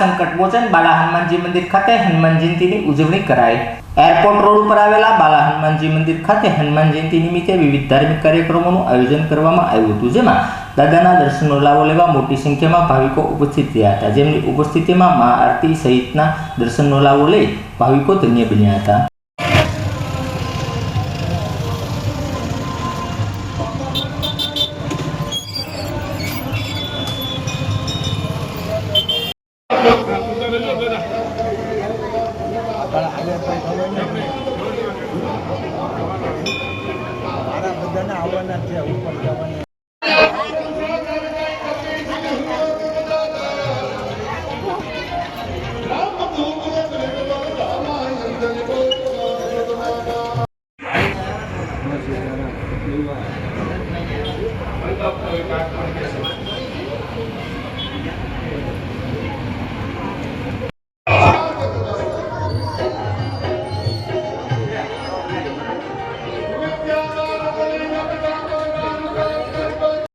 સંકટ મોચન બાલા હનુમાનજી મંદિર ખાતે હનુમાન જયંતિની ઉજવણી કરાઈ. એરપોર્ટ રોડ ઉપર આવેલા બાલા હનુમાનજી મંદિર ખાતે હનુમાન જયંતિ નિમિત્તે વિવિધ ધાર્મિક કાર્યક્રમોનું આયોજન કરવામાં આવ્યું હતું, જેમાં દાદાના દર્શનનો લાવો લેવા મોટી સંખ્યામાં ભાવિકો ઉપસ્થિત રહ્યા હતા. જેમની ઉપસ્થિતિમાં મા આરતી સહિતના દર્શનનો લાવો લઈ ભાવિકો ધન્ય બન્યા હતા. પણ આગળ કંઈ ખબર નહીં મારા બધાને આવવાના છે ઉપર જવાના